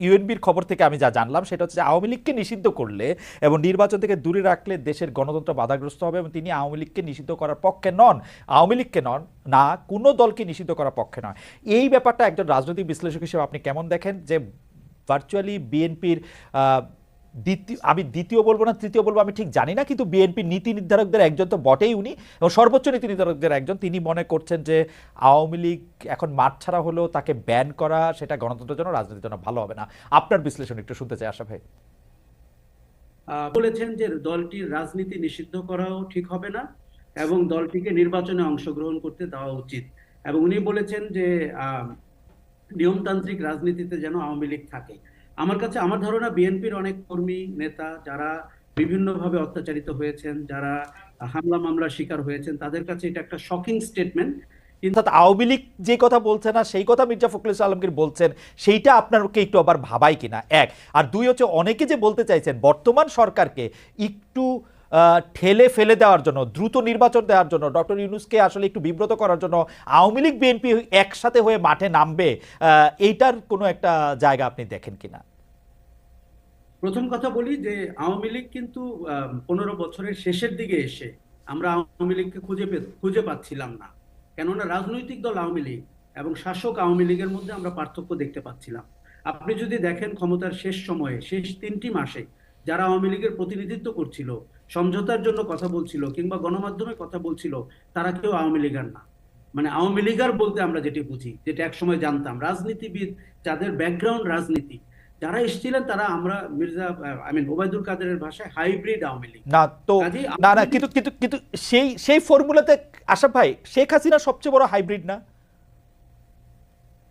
ইউএনবির খবর থেকে আমি যা জানলাম সেটা হচ্ছে আওয়ামী লীগকে নিষিদ্ধ করলে এবং নির্বাচন থেকে দূরে রাখলে দেশের গণতন্ত্র বাধাগ্রস্ত হবে এবং তিনি আওয়ামী লীগকে নিষিদ্ধ করার পক্ষে নন। আওয়ামী লীগকে নন, না, কোনো দলকে নিষিদ্ধ করার পক্ষে নয়। এই ব্যাপারটা একজন রাজনৈতিক বিশ্লেষক হিসেবে আপনি কেমন দেখেন যে ভার্চুয়ালি বিএনপির দ্বিতীয়, আমি দ্বিতীয় বলব না, তৃতীয় বলব, আমি ঠিক জানি না, কিন্তু বিএনপির নীতি নির্ধারকদের একজন তো বটেই উনি, এবং সর্বোচ্চ নীতি নির্ধারকদের একজন, তিনি মনে করছেন যে আওয়ামী লীগ এখন মাঠ ছাড়া হলেও তাকে ব্যান করা সেটা গণতন্ত্রের জন্য, রাজনীতির জন্য ভালো হবে না। আপনার বিশ্লেষণ একটু শুনতে চাই, আশা ভাই। বলেছেন যে দলটির রাজনীতি নিষিদ্ধ করাও ঠিক হবে না, এবং দলটিকে নির্বাচনে অংশগ্রহণ করতে দেওয়া উচিত। এবং উনি বলেছেন যে নিয়মতান্ত্রিক রাজনীতিতে যেন আওয়ামী লীগ থাকে। আমার কাছে আমার ধারণা বিএনপির অনেক কর্মী, নেতা যারা বিভিন্নভাবে অত্যাচারিত হয়েছেন, যারা হামলা মামলার শিকার হয়েছেন, তাদের কাছে এটা একটা শকিং স্টেটমেন্ট কিন্তু আওয়ামী লীগ যে কথা বলছে না, সেই কথা মির্জা ফখরুল আলমগীর বলছেন, সেইটা আপনারকে একটু আবার ভাবায় কিনা? এক। আর দুই হচ্ছে, অনেকে যে বলতে চাইছেন, বর্তমান সরকারকে একটু ঠেলে ফেলে দেওয়ার জন্য, দ্রুত নির্বাচন দেওয়ার জন্য, ডক্টর ইউনুসকে আসলে একটু বিব্রত করার জন্য আওয়ামী লীগ, বিএনপি একসাথে হয়ে মাঠে নামবে এইটার কোনো একটা জায়গা আপনি দেখেন কিনা? প্রথম কথা বলি যে আওয়ামী লীগ কিন্তু পনেরো বছরের শেষের দিকে এসে আমরা আওয়ামী লীগকে খুঁজে খুঁজে পাচ্ছিলাম না। কেননা রাজনৈতিক দল আওয়ামী লীগ এবং শাসক আওয়ামী লীগের মধ্যে আমরা পার্থক্য দেখতে পাচ্ছিলাম। আপনি যদি দেখেন ক্ষমতার শেষ সময়ে, শেষ তিনটি মাসে যারা আওয়ামী লীগের প্রতিনিধিত্ব করছিল সমঝোতার জন্য কথা বলছিল কিংবা গণমাধ্যমে কথা বলছিল তারা কেউ আওয়ামী লীগার না। মানে আওয়ামী লীগার বলতে আমরা যেটি বুঝি যেটা একসময় জানতাম। রাজনীতিবিদ যাদের ব্যাকগ্রাউন্ড রাজনীতি যারা এসেছিলেন তারা আমরা মির্জা আই মিন ওবায়দুল কাদেরের ভাষায় হাইব্রিড আওয়ামী লীগ। না তো না না কিন্তু কিন্তু কিন্তু সেই সেই ফর্মুলাতে আশাফ ভাই শেখ হাসিনা সবচেয়ে বড় হাইব্রিড না?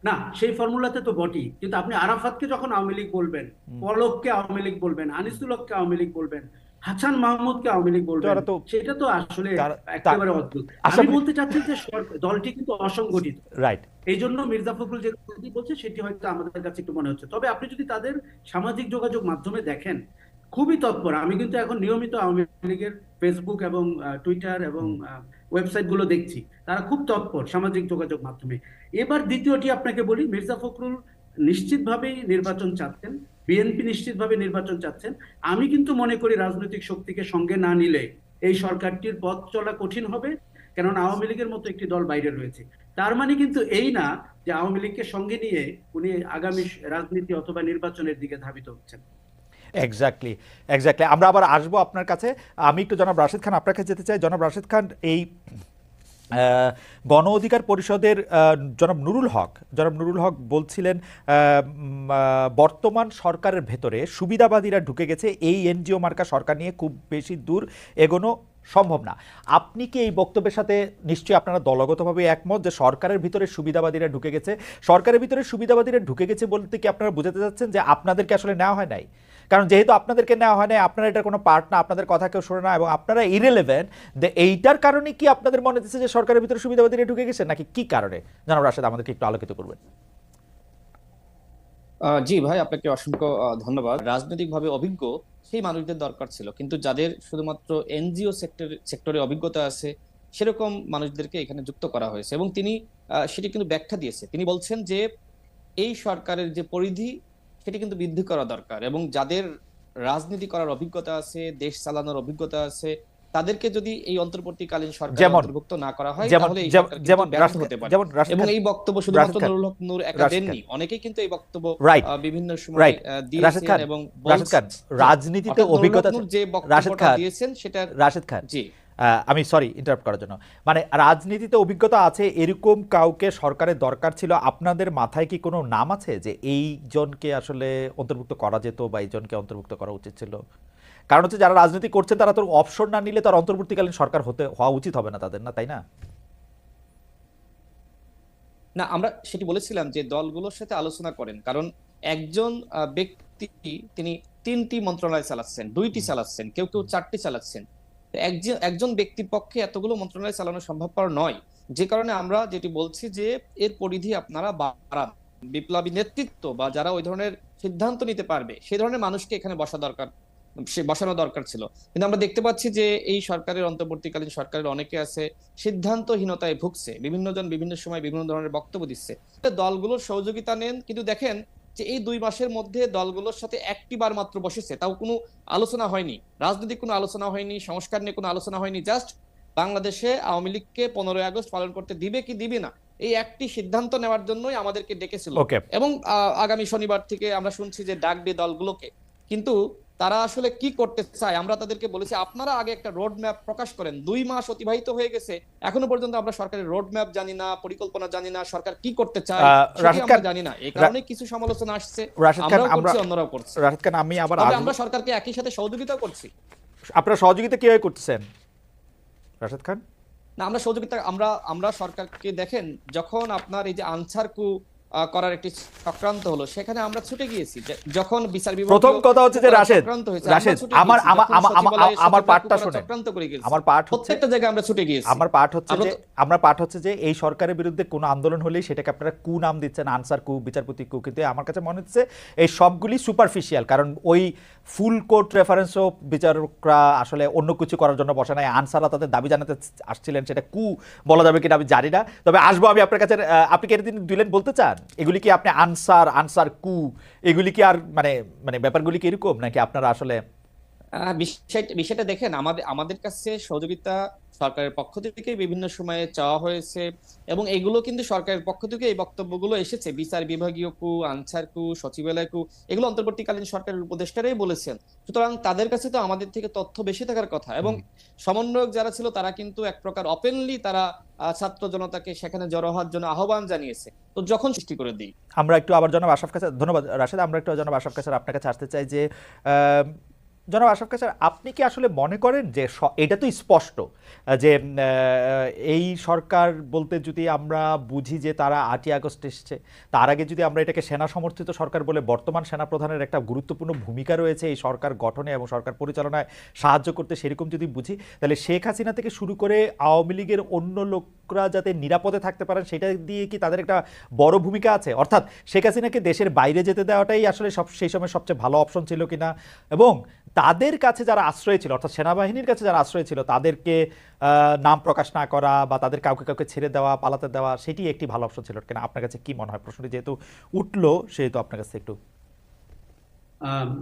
না সেই ফর্মুলাতে তো বটেই। কিন্তু আপনি আরাফাতকে যখন আওয়ামী লীগ বলবেন পলককে আওয়ামী লীগ বলবেন আনিসুল হককে আওয়ামী লীগ বলবেন হাসান মাহমুদকে আওয়ামী লীগ বলবেন? সেটা তো আসলে একেবারে অদ্ভুত। আমি বলতে চাচ্ছি যে দলটি কিন্তু অসংগঠিত। রাইট এই জন্য মির্জা ফখরুল যে কথাটি বলছে সেটি হয়তো আমাদের কাছে একটু মনে হচ্ছে। তবে আপনি যদি তাদের সামাজিক যোগাযোগ মাধ্যমে দেখেন খুবই তৎপর। আমি কিন্তু এখন নিয়মিত আওয়ামী লীগের ফেসবুক এবং টুইটার এবং ওয়েবসাইটগুলো দেখছি। তারা খুব তৎপর সামাজিক যোগাযোগ মাধ্যমে। এবার দ্বিতীয়টি আপনাকে বলি মির্জা ফখরুল নিশ্চিতভাবেই নির্বাচন চাচ্ছেন। বিএনপি নিশ্চিতভাবে নির্বাচন চাচ্ছেন। আমি কিন্তু মনে করি রাজনৈতিক শক্তিকে সঙ্গে না নিলে এই সরকারটির পথ চলা কঠিন হবে, কেননা আওয়ামী লীগের মতো একটি দল বাইরে রয়েছে। তার মানে কিন্তু এই না যে আওয়ামী লীগকে সঙ্গে নিয়ে উনি আগামী রাজনীতি অথবা নির্বাচনের দিকে ধাবিত হচ্ছেন। এক্স্যাক্টলি এক্স্যাক্টলি আমরা আবার আসব আপনার কাছে। আমি একটু জনাব রাশেদ খান আপনার কাছে যেতে চাই। জনাব রাশেদ খান, এই গণ অধিকার পরিষদের জনাব নুরুল হক, জনাব নুরুল হক বলছিলেন বর্তমান সরকারের ভেতরে সুবিধাবাদীরা ঢুকে গেছে, এই এনজিও মার্কা সরকার নিয়ে খুব বেশি দূর এগোনো সম্ভব না। আপনি কি এই বক্তব্যের সাথে নিশ্চয়ই আপনারা দলগতভাবে একমত যে সরকারের ভিতরে সুবিধাবাদীরা ঢুকে গেছে? সরকারের ভিতরে সুবিধাবাদীরা ঢুকে গেছে বলতে কি আপনারা বুঝাতে চাচ্ছেন যে আপনাদেরকে আসলে নেওয়া হয় নাই? কারণ যেহেতু আপনাদেরকে নেওয়া হয় না আপনারা এটার কোনো পার্ট না, আপনাদের কথা কেউ শোনে না, এবং আপনারা ইরেলেভেন্ট এইটার কারণে কি আপনাদের মনে হচ্ছে যে সরকারের ভিতরে সুবিধাবাদীরা ঢুকে গেছে, নাকি কি কারণে? জানাব রাশেদ, আমাদেরকে একটু আলোকিত করবেন। জি ভাই, আপনাকে অসংখ্য ধন্যবাদ। রাজনৈতিকভাবে অভিজ্ঞ, সেই মানুষদের দরকার ছিল। কিন্তু যাদের শুধুমাত্র এনজিও সেক্টর, সেক্টরে অভিজ্ঞতা আছে, সেরকম মানুষদেরকে এখানে যুক্ত করা হয়েছে। এবং তিনি সেটি কিন্তু ব্যাখ্যা দিয়েছে। তিনি বলছেন যে, এই সরকারের যে পরিধি সেটি কিন্তু বৃদ্ধি করা দরকার এবং যাদের রাজনীতি করার অভিজ্ঞতা আছে দেশ চালানোর অভিজ্ঞতা আছে তাদেরকে যদি এই অন্তর্বর্তীকালীন সরকার অন্তর্ভুক্ত না করা হয় তাহলে যেমন- রাশেদ হতে পারে। যেমন এবং এই বক্তব্য শুধুমাত্র। নুরুল হক নূর একা দেননি অনেকেই কিন্তু এই বক্তব্য বিভিন্ন সময় দিয়েছেন এবং রাজনীতিতে অভিজ্ঞতা যে বক্তব্যটা খান দিয়েছেন সেটা রাশেদ খান জি। আমি সরি ইন্টারাপ্ট করার জন্য। মানে রাজনীতিতে অভিজ্ঞতা আছে এরকম কাউকে সরকারের দরকার ছিল। আপনাদের মাথায় কি কোনো নাম আছে যে এইজনকে আসলে অন্তর্ভুক্ত করা যেত বা এই জনকে অন্তর্ভুক্ত করা উচিত ছিল? কারণ হচ্ছে যারা রাজনীতি করছেন তারা তো অপশন না নিলে তার অন্তর্বর্তীকালীন সরকার হতে হওয়া উচিত হবে না তাদের না তাই না? না আমরা সেটি বলেছিলাম যে দলগুলোর সাথে আলোচনা করেন। কারণ একজন ব্যক্তি তিনি তিনটি মন্ত্রণালয় চালাচ্ছেন দুইটি চালাচ্ছেন কেউ কেউ চারটি চালাচ্ছেন। একজন একজন ব্যক্তির পক্ষে এতগুলো মন্ত্রণালয় চালানো সম্ভবপর নয়। যে কারণে আমরা যেটি বলছি যে, এর পরিধি আপনারা বাড়ান। বিপ্লবী নেতৃত্ব বা যারা ওই ধরনের সিদ্ধান্ত নিতে পারবে সেই ধরনের মানুষকে এখানে বসা দরকার, সে বসানো দরকার ছিল। কিন্তু আমরা দেখতে পাচ্ছি যে, এই সরকারের অন্তর্বর্তীকালীন সরকারের অনেকে আছে, সিদ্ধান্তহীনতায় ভুগছে বিভিন্ন জন বিভিন্ন সময় বিভিন্ন ধরনের বক্তব্য দিচ্ছে। দলগুলোর সহযোগিতা নেন, কিন্তু দেখেন যে এই দুই মাসের মধ্যে দলগুলোর সাথে একটি বার মাত্র বসেছে তাও কোনো আলোচনা হয়নি। রাজনৈতিক কোনো আলোচনা হয়নি সংস্কার নিয়ে কোনো আলোচনা হয়নি জাস্ট বাংলাদেশে আওয়ামী লীগকে পনেরোই আগস্ট পালন করতে দিবে কি দিবে না এই একটি সিদ্ধান্ত নেওয়ার জন্যই আমাদেরকে ডেকেছিল। এবং আহ, আগামী শনিবার থেকে আমরা শুনছি যে ডাকবে দলগুলোকে। কিন্তু তারা আসলে কি করতে চায়? আমরা তাদেরকে বলেছি আপনারা আগে একটা রোড ম্যাপ প্রকাশ করেন। দুই মাস অতিবাহিত হয়ে গেছে। এখনও পর্যন্ত আমরা সরকারের রোড ম্যাপ জানি না পরিকল্পনা জানি না সরকার কি করতে চায় আমরা জানি না। এই কারণে কিছু সমালোচনা আসছে। আমরাও আমরা করছি অন্যরাও করছে। রাশিদ খান আমি আবার আমরা সরকারকে একই সাথে সহযোগিতাও করছি। আপনারা সহযোগিতা কীভাবে করতেছেন? রাশিদ খান? না আমরা সহযোগিতা আমরা আমরা সরকারকে দেখেন যখন আপনার এই যে আনসার কু করার একটি চক্রান্ত হলো। সেখানে আমরা ছুটে গিয়েছি। যখন বিচার বিভাগ প্রথম কথা হচ্ছে যে রাশেদ, রাশেদ, আমার- আমার- আমার- পাঠটা শোনেন। চক্রান্ত করে গিয়েছি। আমার পাঠ হচ্ছে প্রত্যেকটা জায়গায় আমরা ছুটে গিয়েছি। আমার পাঠ হচ্ছে যে আমরা পাঠ হচ্ছে যে এই সরকারের বিরুদ্ধে কোনো আন্দোলন হলেই সেটাকে আপনারা কু নাম দিচ্ছেন আনসার কু বিচারপতি কু। কিন্তু আমার কাছে মনে হচ্ছে এই সবগুলি সুপারফিশিয়াল কারণ ওই ফুল কোর্ট রেফারেন্সও বিচারকরা আসলে অন্য কিছু করার জন্য বসে নাই। আনসাররা তাদের দাবি জানাতে আসছিলেন সেটা কু বলা যাবে কিনা আমি জানি না। তবে আসব আমি আপনার কাছে আপনি কি দুই লাইন বলতে চান? এগুলি কি আপনি আনসার আনসার কু, এগুলি কি আর মানে মানে ব্যাপারগুলি কি এরকম? নাকি আপনারা আসলে বিষয়টা দেখেন আমাদের আমাদের কাছে সহযোগিতা সরকারের পক্ষ থেকে বিভিন্ন সময়ে চাওয়া হয়েছে এবং এগুলো কিন্তু সরকারের পক্ষ থেকে এই বক্তব্যগুলো এসেছে। বিচার বিভাগীয় কু আনসার কু সচিবালয় কু এগুলো অন্তর্বর্তীকালীন সরকারের উপদেষ্টারাই বলেছেন। সুতরাং তাদের কাছে তো আমাদের থেকে তথ্য বেশি থাকার কথা এবং সমন্বয়ক যারা ছিল তারা কিন্তু এক প্রকার ওপেনলি তারা ছাত্র জনতাকে সেখানে জড়ো হওয়ার জন্য আহ্বান জানিয়েছে। তো যখন সৃষ্টি করে দিই। আমরা একটু আবার জনাব আশরাফ কাছে ধন্যবাদ রাশেদ আমরা একটু জনাব আশরাফ কাছে আপনার কাছে আসতে চাই যে আহ, জনাব আশরাফ কাছে আপনি কি আসলে মনে করেন যে এটা তো স্পষ্ট যে এই সরকার বলতে যদি আমরা বুঝি যে তারা আটই আগস্ট এসছে, তার আগে যদি আমরা এটাকে সেনা সমর্থিত সরকার বলে বর্তমান সেনাপ্রধানের একটা গুরুত্বপূর্ণ ভূমিকা রয়েছে এই সরকার গঠনে এবং সরকার পরিচালনায় সাহায্য করতে সেরকম যদি বুঝি, তাহলে শেখ হাসিনা থেকে শুরু করে আওয়ামী লীগের অন্য লোকরা যাতে নিরাপদে থাকতে পারেন, সেটা দিয়ে কি তাদের একটা বড় ভূমিকা আছে? অর্থাৎ শেখ হাসিনাকে দেশের বাইরে যেতে দেওয়াটাই আসলে সব, সেই সময় সবচেয়ে ভালো অপশন ছিল কিনা? এবং তাদের কাছে যারা আশ্রয় ছিল, অর্থাৎ সেনাবাহিনীর কাছে যারা আশ্রয় ছিল, তাদেরকে নাম প্রকাশ না করা বা তাদের কাউকে কাউকে ছেড়ে দেওয়া, পালাতে দেওয়া, সেটি একটি ভালো অপশন ছিল। কেন, আপনার কাছে কি মনে হয়? প্রশ্নটি যেহেতু উঠল, সেহেতু আপনার কাছে একটু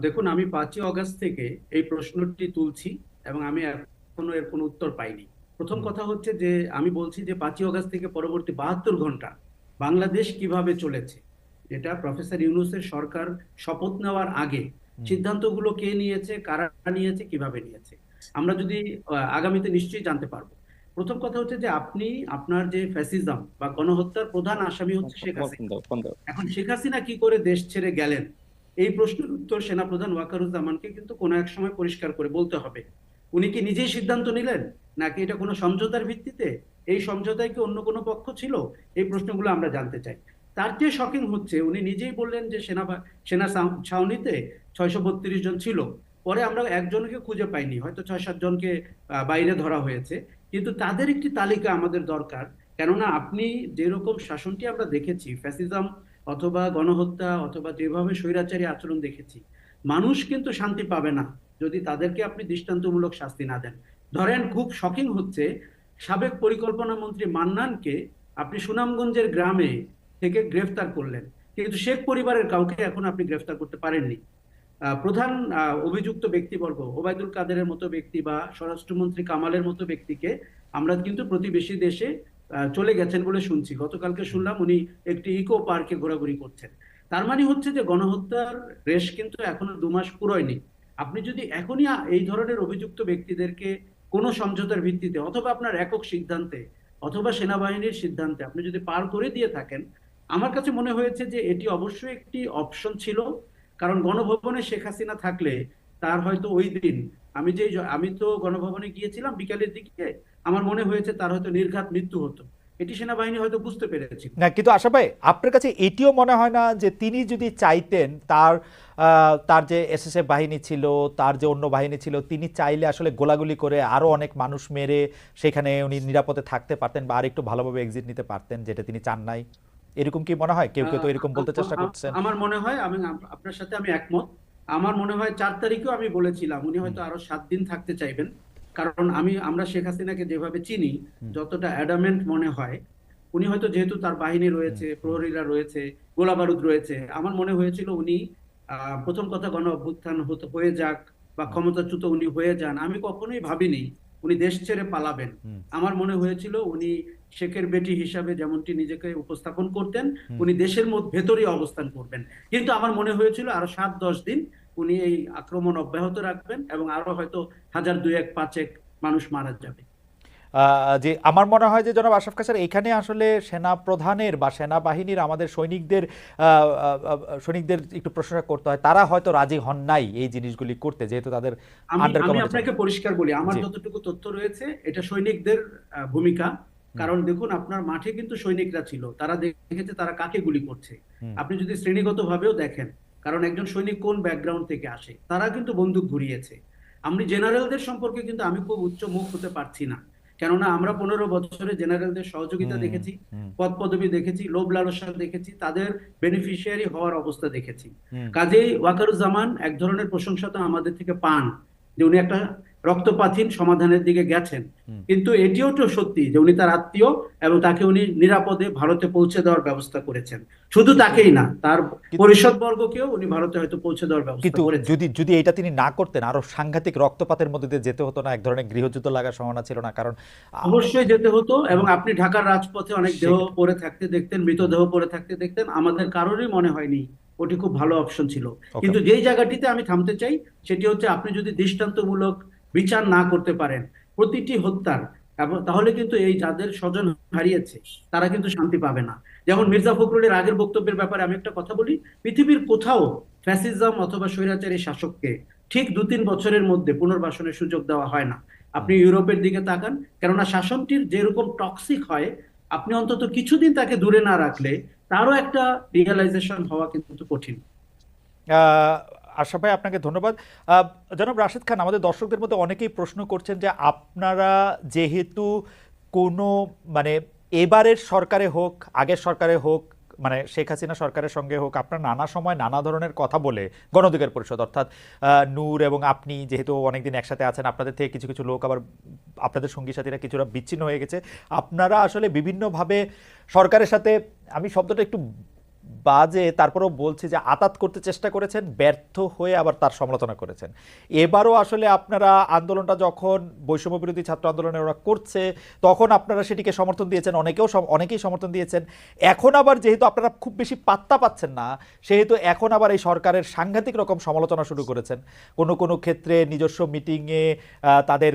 দেখুন, আমি পাঁচই অগস্ট থেকে এই প্রশ্নটি তুলছি এবং আমি এখনও এর কোনো উত্তর পাইনি। প্রথম কথা হচ্ছে যে, আমি বলছি যে, পাঁচই অগস্ট থেকে পরবর্তী বাহাত্তর ঘণ্টা বাংলাদেশ কীভাবে চলেছে, এটা প্রফেসর ইউনুসের সরকার শপথ নেওয়ার আগে সিদ্ধান্তগুলো কে নিয়েছে কারা নিয়েছে কীভাবে নিয়েছে? আমরা যদি আগামীতে নিশ্চয়ই জানতে পারব। প্রথম কথা হচ্ছে যে আপনি আপনার যে ফ্যাসিজম বা গণহত্যার প্রধান আসামি হচ্ছে শেখ হাসিনা। এখন শেখ হাসিনা কি করে দেশ ছেড়ে গেলেন? এই প্রশ্নের উত্তর সেনাপ্রধান ওয়াকারুজ্জামানকে কিন্তু কোনো এক সময় পরিষ্কার করে বলতে হবে। উনি কি নিজেই সিদ্ধান্ত নিলেন? নাকি এটা কোনো সমঝোতার ভিত্তিতে? এই সমঝোতায় কি অন্য কোনো পক্ষ ছিল? এই প্রশ্নগুলো আমরা জানতে চাই। তার চেয়ে শকিং হচ্ছে, উনি নিজেই বললেন যে সেনা সেনা ছাউনিতে ছয়শো বত্রিশ জন ছিল। পরে আমরা একজনকে খুঁজে পাইনি, হয়তো ছয় সাত জনকে বাইরে ধরা হয়েছে। কিন্তু তাদের একটি তালিকা আমাদের দরকার। কেননা আপনি যেরকম শাসনটি আমরা দেখেছি ফ্যাসিজম অথবা গণহত্যা অথবা যেভাবে স্বৈরাচারী আচরণ দেখেছি, মানুষ কিন্তু শান্তি পাবে না যদি তাদেরকে আপনি দৃষ্টান্তমূলক শাস্তি না দেন। ধরেন, খুব শকিং হচ্ছে, সাবেক পরিকল্পনা মন্ত্রী মান্নানকে আপনি সুনামগঞ্জের গ্রামে থেকে গ্রেফতার করলেন। কিন্তু শেখ পরিবারের কাউকে এখন আপনি গ্রেফতার করতে পারেননি। প্রধান অভিযুক্ত ব্যক্তিবর্গ, ওবায়দুল কাদেরের মতো ব্যক্তি বা স্বরাষ্ট্রমন্ত্রী কামালের মতো ব্যক্তিকে আমরা কিন্তু প্রতিবেশী দেশে চলে গেছেন বলে শুনছি। গতকালকে শুনলাম উনি একটি ইকো পার্কে ঘোরাঘুরি করছেন। তার মানে হচ্ছে যে গণহত্যার রেশ কিন্তু এখনও দু মাস পুরোয়নি। আপনি যদি এখনই এই ধরনের অভিযুক্ত ব্যক্তিদেরকে কোনো সমঝোতার ভিত্তিতে অথবা আপনার একক সিদ্ধান্তে অথবা সেনাবাহিনীর সিদ্ধান্তে আপনি যদি পার করে দিয়ে থাকেন আমার কাছে মনে হয়েছে যে এটি অবশ্যই একটি অপশন ছিল, কারণ গণভবনে শেখ হাসিনা থাকলে তার হয়তো ওই দিন আমি যে আমি তো গণভবনে গিয়েছিলাম বিকালের দিকে, আমার মনে হয়েছে তার হয়তো নির্ঘাত মৃত্যু হতো। এটি সেনাবাহিনী হয়তো বুঝতে পেরেছিল। না, কিন্তু আশা ভাই, আপনার কাছে এটিও মনে হয় না যে তিনি যদি চাইতেন তার তার যে এসএসএফ বাহিনী ছিল, তার যে অন্য বাহিনী ছিল, তিনি চাইলে আসলে গোলাগুলি করে আরও অনেক মানুষ মেরে সেখানে উনি নিরাপদে থাকতে পারতেন বা আর একটু ভালোভাবে এক্সিট নিতে পারতেন, যেটা তিনি চান নাই। এরকম কি মনে হয়? কেউ কেউ তো এরকম বলতে চেষ্টা করছেন আমার মনে হয় আমি আপনার সাথে আমি একমত। আমার মনে হয় চার তারিখেও আমি বলেছিলাম উনি হয়তো আরও সাত দিন থাকতে চাইবেন। কারণ আমি আমরা শেখ হাসিনাকে যেভাবে চিনি যতটা অ্যাডামেন্ট মনে হয় উনি হয়তো যেহেতু তার বাহিনী রয়েছে প্রহরীরা রয়েছে গোলাবারুদ রয়েছে আমার মনে হয়েছিল উনি আহ, প্রথম কথা গণ অভ্যুত্থান হয়ে যাক বা ক্ষমতাচ্যুত উনি হয়ে যান আমি কখনোই ভাবিনি উনি দেশ ছেড়ে পালাবেন। আমার মনে হয়েছিল উনি শেখের বেটি হিসাবে যেমনটি নিজেকে উপস্থাপন করতেন উনি দেশের মধ্যে ভেতরেই অবস্থান করবেন। কিন্তু আমার মনে হয়েছিল আরও সাত দশ দিন উনি এই আক্রমণ অব্যাহত রাখবেন এবং আরও হয়তো হাজার দুই এক পাঁচেক মানুষ মারা যাবে। যে আমার মনে হয় যে জনাব আশরাফ কাসার এখানে আসলে সেনা প্রধানের বা সেনাবাহিনীর আমাদের সৈনিকদের সৈনিকদের একটু প্রশংসা করতে হয়। তারা হয়তো রাজি হন নাই এই জিনিসগুলি করতে যেহেতু তাদের আমি আপনাকে পরিষ্কার বলি আমার যতটুকু তথ্য রয়েছে এটা সৈনিকদের ভূমিকা। কারণ দেখুন আপনার মাঠে কিন্তু সৈনিকরা ছিল। তারা দেখেছে তারা কাকে গুলি করছে। আপনি যদি শ্রেণীগত ভাবেও দেখেন কারণ একজন সৈনিক কোন ব্যাকগ্রাউন্ড থেকে আসে তারা কিন্তু বন্দুক ঘুরিয়েছে। আমি জেনারেলদের সম্পর্কে কিন্তু আমি খুব উচ্চ মুখ হতে পারছি না। কেননা আমরা পনেরো বছরে জেনারেলদের সহযোগিতা দেখেছি পদ পদবি দেখেছি লোভ লালসা দেখেছি তাদের বেনিফিশিয়ারি হওয়ার অবস্থা দেখেছি। কাজেই ওয়াকারুজ্জামান এক ধরনের প্রশংসা তো আমাদের থেকে পান যে উনি একটা রক্তপাতহীন সমাধানের দিকে গেছেন। কিন্তু এটিও তো সত্যি যে উনি তার আত্মীয় এবং তাকে উনি নিরাপদে ভারতে পৌঁছে দেওয়ার ব্যবস্থা করেছেন। শুধু তাকেই না তার পরিষদ বর্গকেও উনি ভারতে হয়তো পৌঁছে দেওয়ার ব্যবস্থা কিন্তু যদি যদি এটা তিনি না করতেন আরও সাংঘাতিক রক্তপাতের মধ্যে দিয়ে যেতে হতো না এক ধরনের গৃহযুদ্ধ লাগার সম্ভাবনা ছিল না কারণ অবশ্যই যেতে হতো এবং আপনি ঢাকার রাজপথে অনেক দেহ। পড়ে থাকতে দেখতেন মৃতদেহ পড়ে থাকতে দেখতেন আমাদের কারোরই মনে হয়নি ওটি খুব ভালো অপশন ছিল। কিন্তু যেই জায়গাটিতে আমি থামতে চাই সেটি হচ্ছে আপনি যদি দৃষ্টান্তমূলক বিচার না করতে পারেন, প্রতিটি হত্যার তাহলে কিন্তু এই যাদের স্বজন হারিয়েছে, তারা কিন্তু শান্তি পাবে না। যেমন মির্জা ফখরুলের আগের বক্তব্যের ব্যাপারে আমি একটা কথা বলি, পৃথিবীর কোথাও ফ্যাসিজম অথবা স্বৈরাচারী শাসককে ঠিক দু তিন বছরের মধ্যে পুনর্বাসনের সুযোগ দেওয়া হয় না। আপনি ইউরোপের দিকে তাকান, কেননা শাসনটির যেরকম টক্সিক হয়, আপনি অন্তত কিছুদিন তাকে দূরে না রাখলে তারও একটা রিয়েলাইজেশন হওয়া কিন্তু কঠিন। আশরাফ ভাই, আপনাকে ধন্যবাদ। জনাব রাশেদ খান, আমাদের দর্শকদের মধ্যে অনেকেই প্রশ্ন করছেন যে আপনারা যেহেতু কোনো মানে এবারের সরকারে হোক, আগের সরকারে হোক মানে শেখ হাসিনা সরকারের সঙ্গে হোক, আপনার নানা সময় নানা ধরনের কথা বলে গণঅধিকার পরিষদ, অর্থাৎ নূর এবং আপনি যেহেতু অনেকদিন একসাথে আছেন, আপনাদের থেকে কিছু কিছু লোক আবার আপনাদের সঙ্গী সাথীরা কিছুটা বিচ্ছিন্ন হয়ে গেছে। আপনারা আসলে বিভিন্নভাবে সরকারের সাথে, আমি শব্দটা একটু বাজে, তারপরেও বলছে যে আতাত করতে চেষ্টা করেছেন, ব্যর্থ হয়ে আবার তার সমালোচনা করেছেন। এবারও আসলে আপনারা আন্দোলনটা যখন বৈষম্য বিরোধী ছাত্র আন্দোলনে ওরা করছে, তখন আপনারা সেটিকে সমর্থন দিয়েছেন, অনেকেও অনেকেই সমর্থন দিয়েছেন। এখন আবার যেহেতু আপনারা খুব বেশি পাত্তা পাচ্ছেন না, সেহেতু এখন আবার এই সরকারের সাংঘাতিক রকম সমালোচনা শুরু করেছেন। কোনো কোনো ক্ষেত্রে নিজস্ব মিটিংয়ে তাদের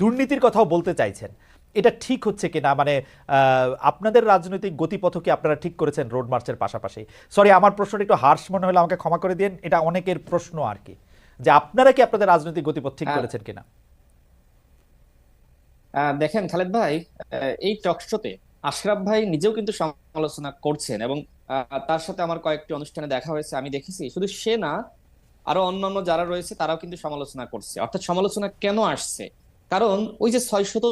দুর্নীতির কথাও বলতে চাইছেন। এটা ঠিক হচ্ছে কিনা? মানে আহ, আপনাদের রাজনৈতিক গতিপথ কি আপনারা ঠিক করেছেন রোড মার্চের পাশাপাশি? সরি আমার প্রশ্নটা একটু হার্শ মনে হলে আমাকে ক্ষমা করে দিন। এটা অনেকের প্রশ্ন আর কি। যে আপনারা কি আপনাদের রাজনৈতিক গতিপথ ঠিক। করেছেন কিনা? দেখেন খালেদ ভাই এই টক শোতে আশরাফ ভাই নিজেও কিন্তু সমালোচনা করছেন এবং আহ, তার সাথে আমার কয়েকটি অনুষ্ঠানে দেখা হয়েছে আমি দেখেছি। শুধু সে না আরও অন্যান্য যারা রয়েছে তারাও কিন্তু সমালোচনা করছে। অর্থাৎ সমালোচনা কেন আসছে? কারণ ওই যে ছয়শত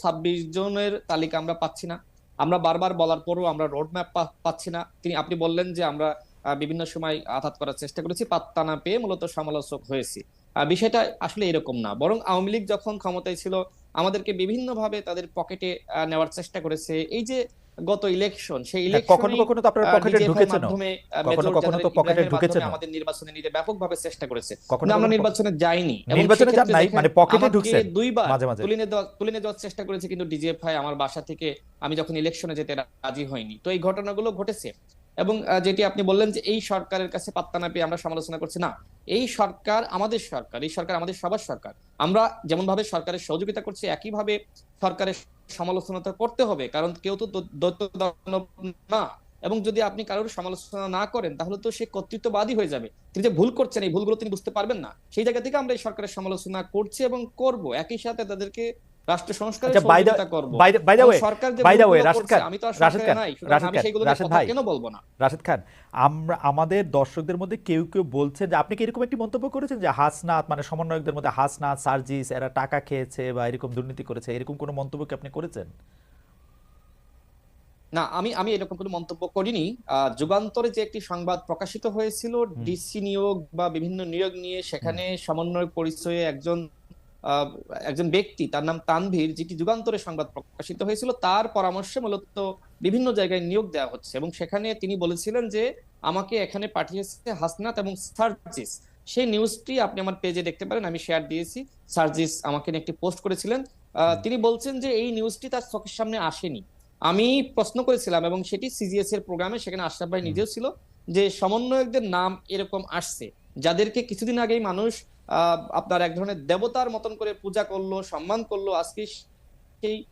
ছাব্বিশ জনের তালিকা আমরা পাচ্ছি না। আমরা বারবার বলার পরও আমরা রোড ম্যাপ পাচ্ছি না। তিনি, আপনি বললেন যে আমরা বিভিন্ন সময় আঘাত করার চেষ্টা করেছি পাত্তা না পেয়ে মূলত সমালোচক হয়েছি। বিষয়টা আসলে এরকম না। বরং আওয়ামী লীগ যখন ক্ষমতায় ছিল, আমাদেরকে বিভিন্নভাবে তাদের পকেটে নেওয়ার চেষ্টা করেছে। এই যে গত ইলেকশন সেই ইলেকশন কখনো কখনো তো আপনারা পকেটে ঢুকেছেন কখনো কখনো তো পকেটে ঢুকেছেন। আমাদের নির্বাচনে নিতে ব্যাপকভাবে চেষ্টা করেছে। কখনো আমরা নির্বাচনে যাইনি। নির্বাচনে যান নাই, মানে পকেটে ঢুকছে। দুইবার মাঝে মাঝে। তুলিনে দেওয়া তুলিনে দেওয়ার চেষ্টা করেছে কিন্তু ডিজিএফআই আমার বাসা থেকে আমি যখন ইলেকশনে যেতে রাজি হয়নি তো এই ঘটনাগুলো ঘটেছে। এবং যেটি আপনি বললেন যে এই সরকারের কাছে পাত্তা না পেয়ে আমরা সমালোচনা করছি, না। এই সরকার আমাদের সরকার, এই সরকার আমাদের সবার সরকার। আমরা যেমন ভাবে সরকারের সহযোগিতা করছি, একইভাবে সরকারের সমালোচনা তো করতে হবে, কারণ কেউ তো দৈত্য না। এবং যদি আপনি কারোর সমালোচনা না করেন, তাহলে তো সে কর্তৃত্ববাদী হয়ে যাবে। তিনি যে ভুল করছেন, এই ভুলগুলো তিনি বুঝতে পারবেন না। সেই জায়গা থেকে আমরা এই সরকারের সমালোচনা করছি এবং করব। একই সাথে তাদেরকে রাষ্ট্র সংস্কারের আচ্ছা সহযোগিতা করব। বাই দ্য ওয়ে সরকার যে রাশেদ খান, আমি তো আর রাশেদ খান, রাশেদ ভাই। কেন বলব না? রাশেদ খান আমরা আমাদের দর্শকদের মধ্যে কেউ কেউ বলছেন যে আপনি কি এরকম একটি মন্তব্য করেছেন যে হাসনাত মানে সমন্বয়কদের মধ্যে হাসনাত সার্জিস এরা টাকা খেয়েছে বা এরকম দুর্নীতি করেছে এরকম কোনো মন্তব্য কি আপনি করেছেন? না আমি আমি এরকম কোনো মন্তব্য করিনি। যুগান্তরে যে একটি সংবাদ প্রকাশিত হয়েছিল ডিসি নিয়োগ বা বিভিন্ন নিয়োগ নিয়ে সেখানে সমন্বয় পরিচয়ে একজন একজন ব্যক্তি তার নাম তানভীর যেটি যুগান্তরে সংবাদ প্রকাশিত হয়েছিল তার পরামর্শে মূলত বিভিন্ন জায়গায় নিয়োগ দেওয়া হচ্ছে। এবং সেখানে তিনি বলেছিলেন যে আমাকে এখানে পাঠিয়েছে হাসনাত এবং সার্জিস। সেই নিউজটি আপনি আমার পেজে দেখতে পারেন আমি শেয়ার দিয়েছি। সার্জিস আমাকে একটি পোস্ট করেছিলেন। আহ, তিনি বলছেন যে এই নিউজটি তার চোখের সামনে আসেনি। আমি প্রশ্ন করেছিলাম এবং সেটি সিজিএস এর প্রোগ্রামে সেখানে আশরাফ ভাই নিজেও ছিল যে সমন্বয়কদের নাম এরকম আসছে। যাদেরকে কিছুদিন আগেই মানুষ আপনার এক ধরনের দেবতার মতন করে পূজা করল সম্মান করল। আজকে সেই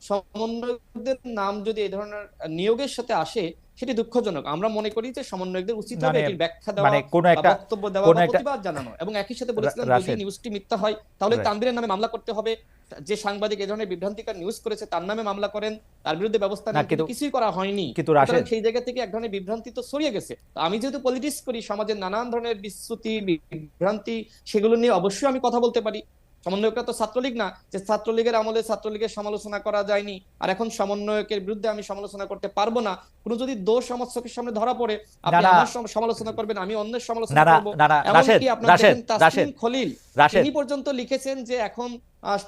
সমন্বয়কদের নাম যদি এই ধরনের নিয়োগের সাথে আসে সেটি দুঃখজনক। আমরা মনে করি যে সমন্বয়কদের উচিত হবে মানে- এটির ব্যাখ্যা দেওয়া মানে কোনো একটা বক্তব্য দেওয়া প্রতিবাদ জানানো। এবং একই সাথে বলেছিলাম যদি নিউজটি মিথ্যা হয় তাহলে তানবিরের নামে মামলা করতে হবে। যে সাংবাদিক এই ধরনের বিভ্রান্তিকর নিউজ করেছে তার নামে মামলা করেন তার বিরুদ্ধে ব্যবস্থা নেই নেন কিন্তু কিছুই করা হয়নি। কিন্তু রাশেদ সেই জায়গা থেকে এক ধরনের বিভ্রান্তি তো ছড়িয়ে গেছে। তো আমি যেহেতু পলিটিক্স করি সমাজের নানান ধরনের বিশ্রুতি বিভ্রান্তি সেগুলো নিয়ে অবশ্যই আমি কথা বলতে পারি। সমন্বয়করা তো ছাত্রলীগ না যে ছাত্রলীগের আমলে ছাত্রলীগের সমালোচনা করা যায়নি আর এখন সমন্বয়কের বিরুদ্ধে আমি সমালোচনা করতে পারব না। কোনো যদি দোষ আমার চোখের সামনে ধরা পড়ে আপনি আমার সমালোচনা করবেন আমি অন্যের সমালোচনা করব। এমনকি আপনার তাসনিম খলিল তিনি পর্যন্ত লিখেছেন যে এখন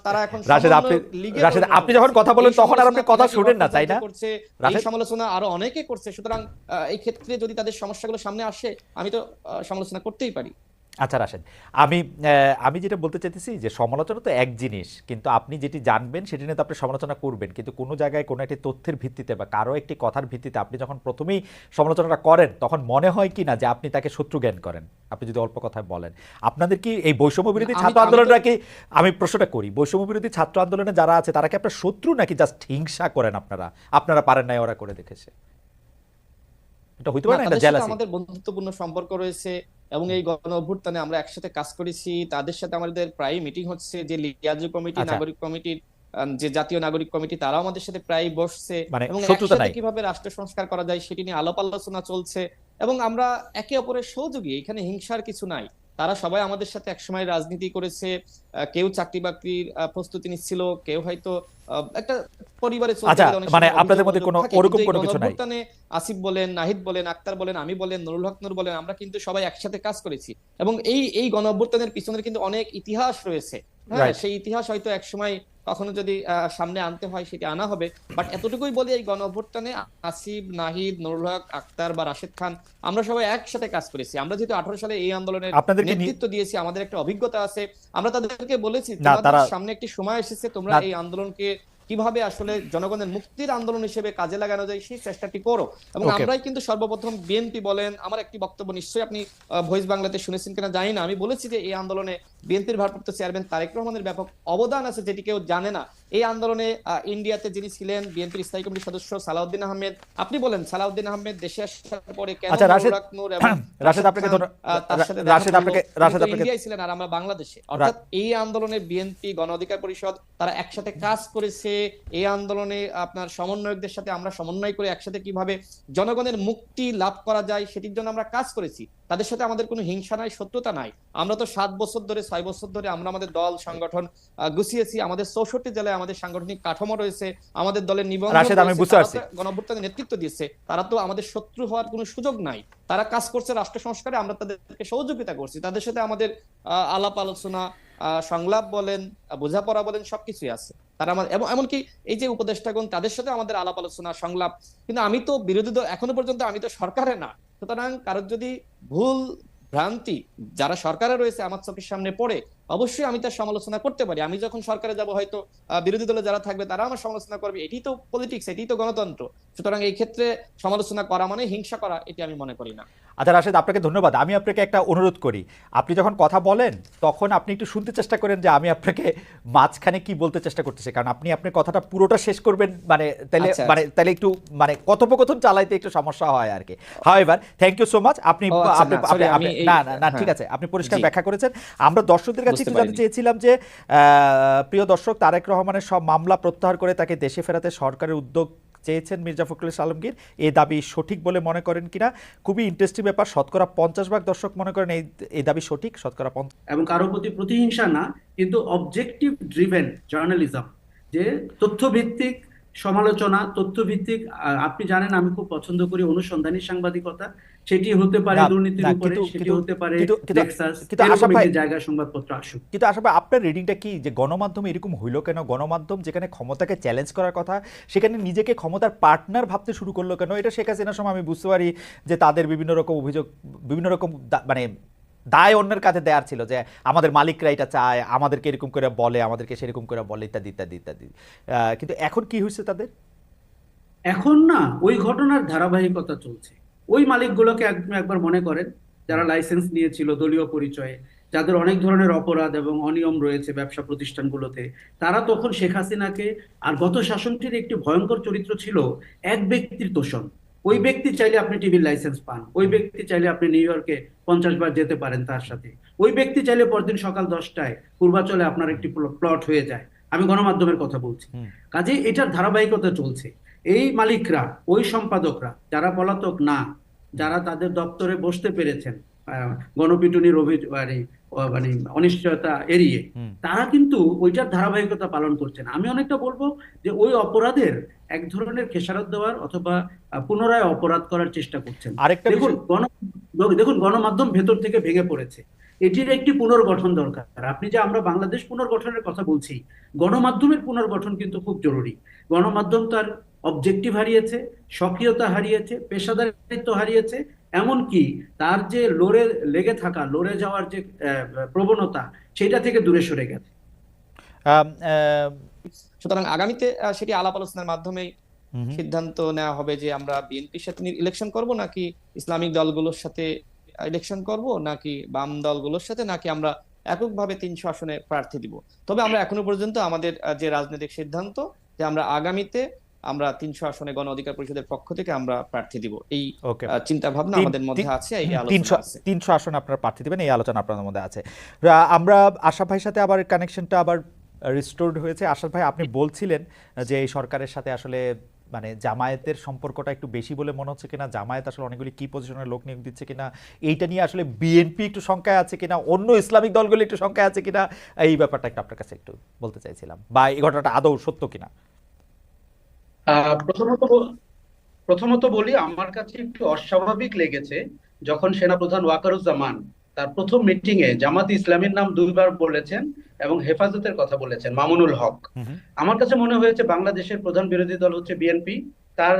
তারা এখন রাশেদ, আপনি- সমন্বয় লীগের রাশেদ, অন্যতম। আপনি যখন কথা বলেন তখন আর আপনি কথা পিনাকি শুনেন না, তাই না? এই সমালোচনা আরও অনেকে করছে সুতরাং আহ, এই ক্ষেত্রে যদি তাদের সমস্যাগুলো সামনে আসে আমি তো সমালোচনা করতেই পারি। আচ্ছা রাশেদ আমি আমি যেটা বলতে চাইতেছি যে সমালোচনা তো এক জিনিস কিন্তু আপনি যেটি জানবেন সেটি নিয়ে তো আপনি সমালোচনা করবেন। কিন্তু কোনো জায়গায় কোনো একটি তথ্যের ভিত্তিতে বা কারও একটি কথার ভিত্তিতে আপনি যখন প্রথমেই সমালোচনাটা করেন তখন মনে হয় কি না যে আপনি তাকে শত্রু জ্ঞান করেন? আপনি যদি অল্প কথায় বলেন। আপনাদের কি এই বৈষম্য বিরোধী ছাত্র আন্দোলনটা কি আমি প্রশ্নটা করি বৈষম্য বিরোধী ছাত্র আন্দোলনে যারা আছে তারা কি আপনার শত্রু নাকি জাস্ট হিংসা করেন আপনারা? আপনারা পারেন নাই ওরা করে দেখেছে। এটা হইতে পারে না, এটা জেলাসি আমাদের বন্ধুত্বপূর্ণ সম্পর্ক রয়েছে এবং এই গণ অভ্যুত্থানে আমরা একসাথে কাজ করেছি। তাদের সাথে আমাদের প্রায় মিটিং হচ্ছে যে লিয়াজু কমিটি আচ্ছা। নাগরিক কমিটির যে জাতীয় নাগরিক কমিটি তারাও আমাদের সাথে প্রায় বসছে মানে এবং একসাথে কীভাবে রাষ্ট্র সংস্কার করা যায় সেটি নিয়ে আলাপ আলোচনা চলছে এবং আমরা একে অপরের সহযোগী এখানে হিংসার কিছু নাই। তারা সবাই আমাদের সাথে একসময় রাজনীতি করেছে কেউ চাকরি বাকরির প্রস্তুতি নিচ্ছিল কেউ হয়তো একটা পরিবারে আচ্ছা, মানে আপনাদের মধ্যে কোনো ওরকম কোনো কিছু নাই? আসিফ বলেন নাহিদ বলেন আক্তার বলেন আমি বলেন নুরুল হক নুর বলেন আমরা কিন্তু সবাই একসাথে কাজ করেছি। এবং এই এই গণঅভ্যুত্থানের পিছনে কিন্তু অনেক ইতিহাস রয়েছে। হ্যাঁ সেই ইতিহাস হয়তো একসময় কখনো যদি সামনে আনতে হয় সেটি আনা হবে। বাট এতটুকুই বলি এই গণ অভ্যুত্থানে আসিফ নাহিদ নুরুল হক আক্তার বা রাশেদ খান আমরা সবাই একসাথে কাজ করেছি। আমরা যেহেতু আঠারো সালে এই আন্দোলনের নেতৃত্ব দিয়েছি আমাদের একটা অভিজ্ঞতা আছে। আমরা তাদেরকে বলেছি সামনে একটি সময় এসেছে তোমরা এই আন্দোলনকে কীভাবে আসলে জনগণের মুক্তির আন্দোলন হিসেবে কাজে লাগানো যায় সেই চেষ্টাটি করো। এবং আমরাই কিন্তু সর্বপ্রথম বিএনপি বলেন আমার একটি বক্তব্য নিশ্চয়ই আপনি ভয়েস বাংলাতে শুনেছেন কিনা জানি না। আমি বলেছি যে এই আন্দোলনে বিএনপির ভারপ্রাপ্ত চেয়ারম্যান তারেক রহমানের ব্যাপক অবদান আছে যেটি কেউ জানে না। এই আন্দোলনে ইন্ডিয়াতে যিনি ছিলেন বিএনপির স্থায়ী কমিটির সদস্য সালাউদ্দিন আহমেদ আপনি বলেন সালাউদ্দিন আহমেদ দেশে আসার পরে কেন আচ্ছা, রাশেদ- রাশেদ আপনাকে রাশেদ আপনাকে- রাশেদ আপনাকে- ইন্ডিয়ায় ছিলেন আর আমরা বাংলাদেশে। অর্থাৎ এই আন্দোলনে বিএনপি গণ অধিকার পরিষদ তারা একসাথে কাজ করেছে। এই আন্দোলনে আপনার সমন্বয়কদের সাথে আমরা সমন্বয় করে একসাথে কীভাবে জনগণের মুক্তি লাভ করা যায় সেটির জন্য আমরা কাজ করেছি। তাদের সাথে আমাদের কোনো হিংসা নাই শত্রুতা নাই। আমরা তো সাত বছর ধরে ছয় বছর ধরে আমরা আমাদের দল সংগঠন গুছিয়েছি। আমাদের চৌষট্টি জেলায় আমাদের সাংগঠনিক কাঠামো রয়েছে। আমাদের দলের নিবন্ধন গণঅভ্যুত্থানে নেতৃত্ব দিচ্ছে। তারা তো আমাদের শত্রু হওয়ার কোনো সুযোগ নাই। তারা কাজ করছে রাষ্ট্র সংস্কারে। আমরা তাদেরকে সহযোগিতা করছি। তাদের সাথে আমাদের আলাপ আলোচনা আহ, সংলাপ বলেন বোঝাপড়া বলেন সবকিছুই আছে। তারা আমার এবং এমনকি এই যে উপদেষ্টাগণ তাদের সাথে আমাদের আলাপ আলোচনা সংলাপ। কিন্তু আমি তো বিরোধী দল এখনও পর্যন্ত আমি তো সরকারে না। সুতরাং কারোর যদি ভুল ভ্রান্তি যারা সরকারে রয়েছে আমার চোখের সামনে পড়ে অবশ্যই আমি তার সমালোচনা করতে পারি। আমি যখন সরকারে যাব হয়তো বিরোধী দলে যারা থাকবে তারা আমার সমালোচনা করবে। এটি তো পলিটিক্স এটি তো গণতন্ত্র। সুতরাং এই ক্ষেত্রে সমালোচনা করা মানে হিংসা করা এটি আমি মনে করি না। আচ্ছা রাশেদ আপনাকে ধন্যবাদ। আমি আপনাকে একটা অনুরোধ করি। আপনি যখন কথা বলেন তখন আপনি একটু শুনতে চেষ্টা করেন যে আমি আপনাকে মাঝখানে কি বলতে চেষ্টা করতেছি। কারণ আপনি আপনার কথাটা পুরোটা শেষ করবেন মানে তাহলে আচ্ছা, মানে তাহলে একটু মানে কথোপকথন চালাইতে একটু সমস্যা হয় আর কি। However thank you so much আপনি আচ্ছা, না, না না না হ্যাঁ। ঠিক আছে। আপনি পরিষ্কার ব্যাখ্যা করেছেন। আমরা দর্শকদের কাছে একটু জানতে চেয়েছিলাম যে প্রিয় দর্শক তারেক রহমানের সব মামলা প্রত্যাহার করে তাকে দেশে ফেরাতে সরকারের উদ্যোগ চেয়েছেন মির্জা ফখরুল ইসলাম আলমগীর। এই দাবি সঠিক বলে মনে করেন কিনা? খুবই ইন্টারেস্টিং ব্যাপার। শতকরা পঞ্চাশ ভাগ দর্শক মনে করেন এই এই দাবি সঠিক শতকরা পঞ্চাশ এবং কারোর প্রতি প্রতিহিংসা না কিন্তু অবজেক্টিভ ড্রিভেন জার্নালিজম যে তথ্যভিত্তিক সমালোচনা তথ্যভিত্তিক আপনি জানেন আমি খুব পছন্দ করি অনুসন্ধানী সাংবাদিকতা। সেটি হতে পারে দুর্নীতির উপরে সেটি হতে পারে কিন্তু- কিন্তু- টেক্সাস কিন্তু আশা ভাই- সংবাদপত্র আসুক। আপনার রিডিংটা কি যে গণমাধ্যম এরকম হইল কেন? গণমাধ্যম যেখানে ক্ষমতাকে চ্যালেঞ্জ করার কথা সেখানে নিজেকে ক্ষমতার পার্টনার ভাবতে শুরু করল কেন? এটা শেখ হাসিনার সময় আমি বুঝতে পারি যে তাদের বিভিন্ন রকম অভিযোগ বিভিন্ন রকম মানে দায় অন্যের কাছে দেওয়ার ছিল যে আমাদের মালিকরা এটা চায়, আমাদেরকে এরকম করে বলে, আমাদেরকে সেরকম করে বলে, ইত্যাদি ইত্যাদি ইত্যাদি। কিন্তু এখন কি হয়েছে তাদের? এখন না, ওই ঘটনার ধারাবাহিকতা চলছে। ওই মালিকগুলোকে এক- একবার মনে করেন, যারা লাইসেন্স নিয়েছিল, দলীয় পরিচয়ে, যাদের অনেক ধরনের অপরাধ এবং অনিয়ম রয়েছে ব্যবসা প্রতিষ্ঠানগুলোতে, তারা তখন শেখ হাসিনাকে, আর গত শাসনটির একটি ভয়ঙ্কর চরিত্র ছিল, এক ব্যক্তির তোষণ। ওই ব্যক্তি চাইলে আপনি টিভির লাইসেন্স পান ওই ব্যক্তি চাইলে আপনি নিউ ইয়র্কে পঞ্চাশ বার যেতে পারেন তার সাথে। ওই ব্যক্তি চাইলে পরদিন সকাল দশটায় পূর্বাচলে আপনার একটি প্লট হয়ে যায়। আমি গণমাধ্যমের কথা বলছি। কাজে এটার ধারাবাহিকতা চলছে। এই মালিকরা ওই সম্পাদকরা যারা পলাতক না যারা তাদের দপ্তরে বসতে পেরেছেন গণপিটুনির অভিযোগ মানে অনিশ্চয়তা এড়িয়ে। তারা কিন্তু ওইটার ধারাবাহিকতা পালন করছেন। আমি অনেকটা বলব যে ওই অপরাধের এক ধরনের খেসারত দেওয়ার অথবা পুনরায় অপরাধ করার চেষ্টা করছেন। দেখুন গণ দেখুন গণমাধ্যম ভেতর থেকে ভেঙে পড়েছে। এটির একটি পুনর্গঠন দরকার। আপনি যে আমরা বাংলাদেশ পুনর্গঠনের কথা বলছি গণমাধ্যমের পুনর্গঠন কিন্তু খুব জরুরি। গণমাধ্যম তার অবজেক্টিভ হারিয়েছে সক্রিয়তা হারিয়েছে পেশাদারিত্ব হারিয়েছে এমনকি তার যে লড়ে লেগে থাকা লড়ে যাওয়ার যে আহ, প্রবণতা সেটা থেকে দূরে সরে গেছে সুতরাং আগামীতে আহ, সেটি আলাপ আলোচনার হুম। সিদ্ধান্ত নেওয়া হবে যে আমরা বিএনপির সাথে ইলেকশন করব নাকি ইসলামিক দলগুলোর সাথে ইলেকশন করব নাকি বাম দলগুলোর সাথে নাকি আমরা এককভাবে তিনশো আসনে প্রার্থী দিব তবে আমরা এখনও পর্যন্ত আমাদের যে রাজনৈতিক সিদ্ধান্ত যে আমরা আগামীতে আমরা তিনশো আসনে গণ অধিকার পরিষদের পক্ষ থেকে আমরা প্রার্থী দিব। এই চিন্তা ভাবনা আমাদের মধ্যে আছে এই তিনশো আলোচনা আছে। তিনশো আসন আপনারা প্রার্থী দেবেন এই আলোচনা আপনাদের মধ্যে আছে। আমরা আশাফ ভাইয়ের সাথে আবার কানেকশনটা আবার রিস্টোর্ড হয়েছে। আশাফ ভাই আপনি বলছিলেন যে এই সরকারের সাথে আসলে মানে জামায়াতের সম্পর্কটা একটু বেশি বলে মনে হচ্ছে কিনা জামায়াত আসলে অনেকগুলি কি পজিশনের লোক নিয়োগ দিচ্ছে কিনা এইটা নিয়ে আসলে বিএনপি একটু শঙ্কায় আছে কিনা অন্য ইসলামিক দলগুলি একটু শঙ্কায় আছে কিনা এই ব্যাপারটা একটু আপনার কাছে একটু বলতে চাইছিলাম। বা এই ঘটনাটা আদৌ সত্য কিনা? প্রথমত প্রথমত বলি আমার কাছে একটু অস্বাভাবিক লেগেছে যখন সেনাপ্রধান ওয়াকারুজ্জামান তার প্রথম মিটিং এ জামাত ইসলামীর নাম দুইবার বলেছেন এবং হেফাজতের কথা বলেছেন মামুনুল হক। আমার কাছে মনে হয়েছে বাংলাদেশের প্রধান বিরোধী দল হচ্ছে বিএনপি তার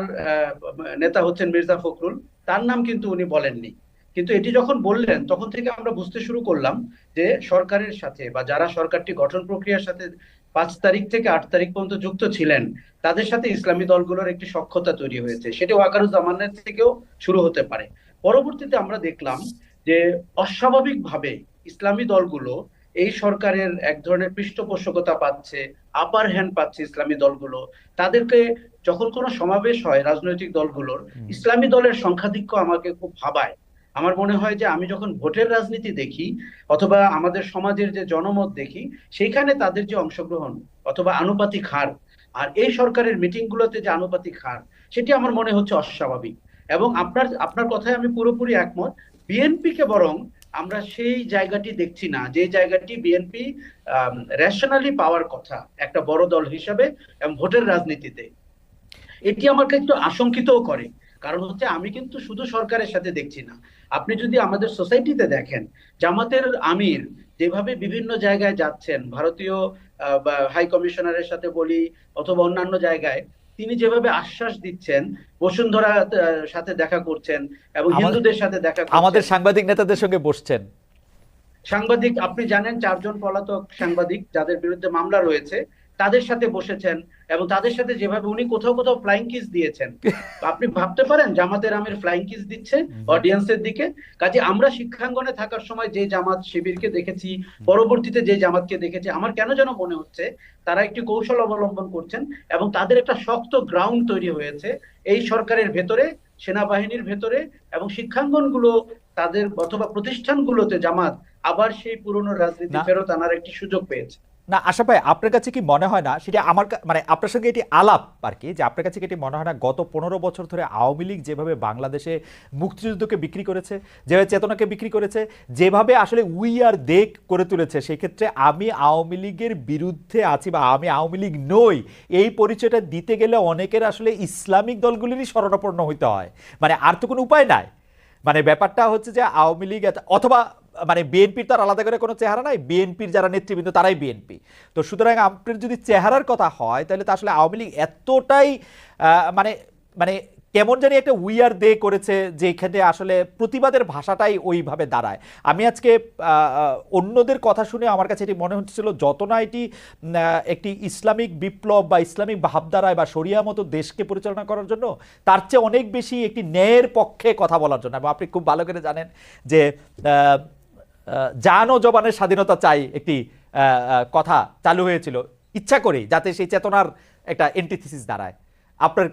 নেতা হচ্ছেন মির্জা ফখরুল তার নাম কিন্তু উনি বলেননি কিন্তু এটি যখন বললেন তখন থেকে আমরা বুঝতে শুরু করলাম যে সরকারের সাথে বা যারা সরকারটি গঠন প্রক্রিয়ার সাথে পাঁচ তারিখ থেকে আট তারিখ পর্যন্ত যুক্ত ছিলেন। তাদের সাথে ইসলামী দলগুলোর একটি সখ্যতা তৈরি হয়েছে। সেটি ওয়াকারুজ্জামানের থেকেও শুরু হতে পারে। পরবর্তীতে আমরা দেখলাম যে অস্বাভাবিকভাবে ইসলামী দলগুলো এই সরকারের এক ধরনের পৃষ্ঠপোষকতা পাচ্ছে আপার হ্যান্ড পাচ্ছে ইসলামী দলগুলো। তাদেরকে যখন কোনো সমাবেশ হয় রাজনৈতিক দলগুলোর ইসলামী দলের সংখ্যাধিক্য আমাকে খুব ভাবায়। আমার মনে হয় যে আমি যখন ভোটের রাজনীতি দেখি অথবা আমাদের সমাজের যে জনমত দেখি, সেইখানে তাদের যে অংশগ্রহণ অথবা আনুপাতিক হার আর এই সরকারের মিটিং গুলোতে যে আনুপাতিক হার, সেটি আমার মনে হচ্ছে অস্বাভাবিক। এবং আপনার আপনার কথায় আমি পুরোপুরি একমত। বিএনপি কে বরং আমরা সেই জায়গাটি দেখছি না, যে জায়গাটি বিএনপি রেশনালি পাওয়ার কথা একটা বড় দল হিসাবে এবং ভোটের রাজনীতিতে। এটি আমাকে একটু আশঙ্কিতও করে। কারণ হচ্ছে আমি কিন্তু শুধু সরকারের সাথে দেখছি না। আপনি যদি আমাদের সোসাইটিতে দেখেন জামাতের আমির যেভাবে বিভিন্ন জায়গায় যাচ্ছেন ভারতীয় হাই কমিশনারের সাথে বলি অথবা অন্যান্য জায়গায় তিনি যেভাবে আশ্বাস দিচ্ছেন বসুন্ধরা সাথে দেখা করছেন এবং হিন্দুদের সাথে দেখা আমাদের সাংবাদিক নেতাদের সঙ্গে বসছেন। সাংবাদিক আপনি জানেন চারজন পলাতক সাংবাদিক যাদের বিরুদ্ধে মামলা রয়েছে। তাদের সাথে বসেছেন এবং তাদের সাথে যেভাবে উনি কোথাও কোথাও ফ্লাইং কিস দিয়েছেন। আপনি ভাবতে পারেন জামাতের আমির ফ্লাইং কিস দিচ্ছে অডিয়েন্সের দিকে। কাজে আমরা শিক্ষাঙ্গনে থাকার সময় যে জামাত শিবিরকে দেখেছি পরবর্তীতে যে জামাতকে দেখেছি আমার কেন যেন মনে হচ্ছে তারা একটি কৌশল অবলম্বন করছেন এবং তাদের একটা শক্ত গ্রাউন্ড তৈরি হয়েছে এই সরকারের ভেতরে সেনাবাহিনীর ভেতরে এবং শিক্ষাঙ্গনগুলো তাদের অথবা প্রতিষ্ঠানগুলোতে জামাত আবার সেই পুরনো রাজনীতি ফেরত আনার একটি সুযোগ পেয়েছে। না, আশা ভাই, আপনার কাছে কি মনে হয় না, সেটা আমার মানে আপনার সঙ্গে এটি আলাপ আর কি, যে আপনার কাছে কি এটি মনে হয় না, গত পনেরো বছর ধরে আওয়ামী লীগ যেভাবে বাংলাদেশে মুক্তিযুদ্ধকে বিক্রি করেছে, যেভাবে চেতনাকে বিক্রি করেছে, যেভাবে আসলে উই আর দেক করে তুলেছে, সেক্ষেত্রে আমি আওয়ামী লীগের বিরুদ্ধে আছি বা আমি আওয়ামী লীগ নই, এই পরিচয়টা দিতে গেলে অনেকের আসলে ইসলামিক দলগুলিরই শরণাপন্ন হইতে হয়। মানে আর তো কোনো উপায় নাই। মানে ব্যাপারটা হচ্ছে যে আওয়ামী লীগ অথবা মানে বিএনপির তার আলাদা করে কোনো চেহারা নাই, বিএনপির যারা নেতৃবৃন্দ তারাই বিএনপি। তো সুতরাং আপনার যদি চেহারার কথা হয়, তাহলে তা আসলে আওয়ামী লীগ এতটাই মানে মানে কেমন জানি একটা উইয়ার দে করেছে যে এখানে আসলে প্রতিবাদের ভাষাটাই ওইভাবে দাঁড়ায়। আমি আজকে অন্যদের কথা শুনে আমার কাছে এটি মনে হচ্ছিল, যত না এটি একটি ইসলামিক বিপ্লব বা ইসলামিক ভাবধারায় বা শরিয়া মতো দেশকে পরিচালনা করার জন্য, তার চেয়ে অনেক বেশি একটি ন্যায়ের পক্ষে কথা বলার জন্য। এবং আপনি খুব ভালো করে জানেন যে জান ও জবানের স্বাধীনতা চাই একটি কথা চালু হয়েছিল। ইচ্ছা করে যাতে সেই চেতনার একটা এন্টিথিসিস দাঁড়ায়। আপনার